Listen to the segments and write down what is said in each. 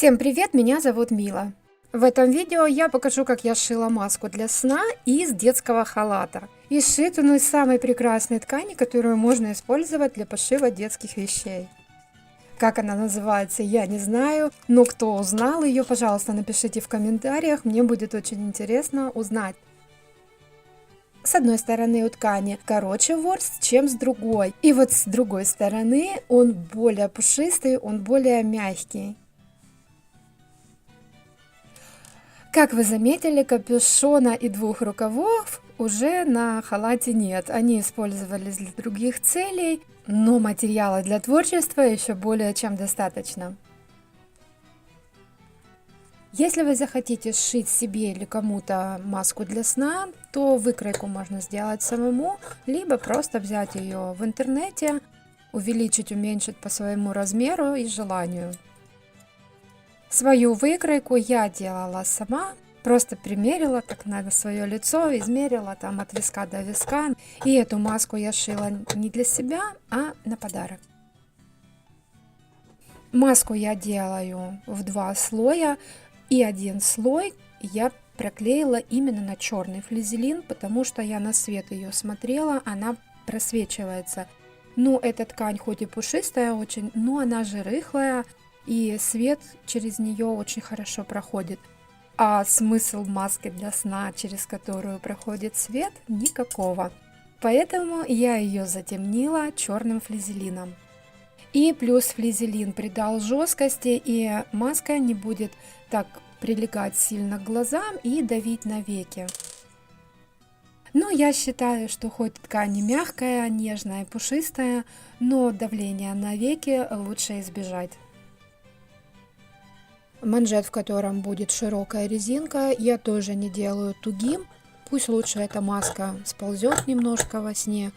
Всем привет, меня зовут Мила. В этом видео я покажу, как я шила маску для сна из детского халата. И сшит он из самой прекрасной ткани, которую можно использовать для пошива детских вещей. Как она называется, я не знаю, но кто узнал ее, пожалуйста, напишите в комментариях, мне будет очень интересно узнать. С одной стороны у ткани короче ворс, чем с другой. И вот с другой стороны он более пушистый, он более мягкий. Как вы заметили, капюшона и двух рукавов уже на халате нет. Они использовались для других целей, но материала для творчества еще более чем достаточно. Если вы захотите сшить себе или кому-то маску для сна, то выкройку можно сделать самому, либо просто взять ее в интернете, увеличить, уменьшить по своему размеру и желанию. Свою выкройку я делала сама, просто примерила так на свое лицо, измерила там от виска до виска. И эту маску я шила не для себя, а на подарок. Маску я делаю в два слоя, и один слой я проклеила именно на черный флизелин, потому что я на свет ее смотрела, она просвечивается. Ну, эта ткань хоть и пушистая очень, но она же рыхлая, и свет через нее очень хорошо проходит. А смысл маски для сна, через которую проходит свет, никакого. Поэтому я ее затемнила черным флизелином. И плюс флизелин придал жесткости, и маска не будет так прилегать сильно к глазам и давить на веки. Но я считаю, что хоть ткань мягкая, нежная, пушистая, но давление на веки лучше избежать манжет, в котором будет широкая резинка, я тоже не делаю тугим. Пусть лучше эта маска сползет немножко во сне,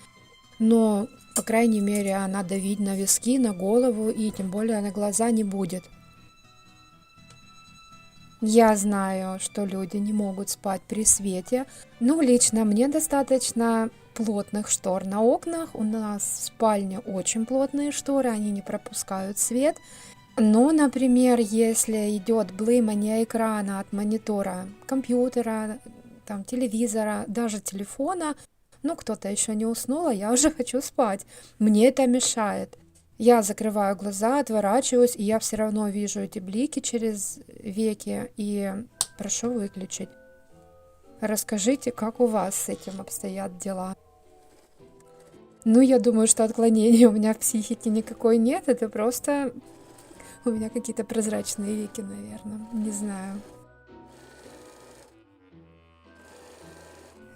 но, по крайней мере, она давить на виски, на голову и тем более на глаза не будет. Я знаю, что люди не могут спать при свете, но лично мне достаточно плотных штор на окнах. У нас в спальне очень плотные шторы, они не пропускают свет. Но, например, если идет блымание экрана от монитора компьютера, там, телевизора, даже телефона, ну, кто-то еще не уснул, а я уже хочу спать. Мне это мешает. Я закрываю глаза, отворачиваюсь, и я все равно вижу эти блики через веки, и прошу выключить. Расскажите, как у вас с этим обстоят дела. Ну, я думаю, что отклонений у меня в психике никакой нет, это просто у меня какие-то прозрачные веки, наверное. Не знаю.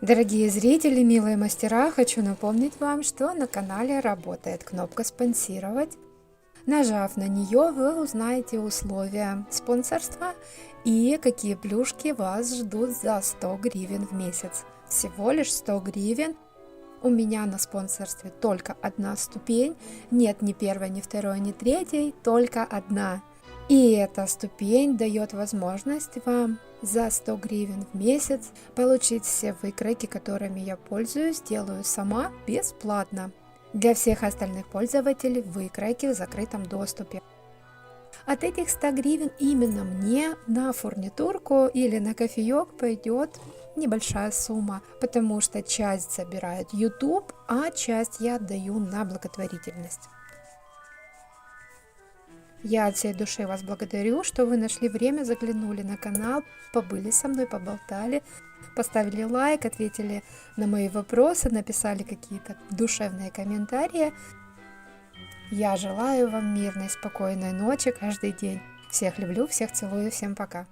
Дорогие зрители, милые мастера, хочу напомнить вам, что на канале работает кнопка «Спонсировать». Нажав на нее, вы узнаете условия спонсорства и какие плюшки вас ждут за 100 гривен в месяц. Всего лишь 100 гривен – у меня на спонсорстве только одна ступень, нет ни первой, ни второй, ни третьей, только одна. И эта ступень дает возможность вам за 100 гривен в месяц получить все выкройки, которыми я пользуюсь, делаю сама бесплатно. Для всех остальных пользователей выкройки в закрытом доступе. От этих 100 гривен именно мне на фурнитурку или на кофеек пойдет небольшая сумма, потому что часть забирает YouTube, а часть я отдаю на благотворительность. Я от всей души вас благодарю, что вы нашли время, заглянули на канал, побыли со мной, поболтали, поставили лайк, ответили на мои вопросы, написали какие-то душевные комментарии. Я желаю вам мирной, спокойной ночи каждый день. Всех люблю, всех целую, всем пока.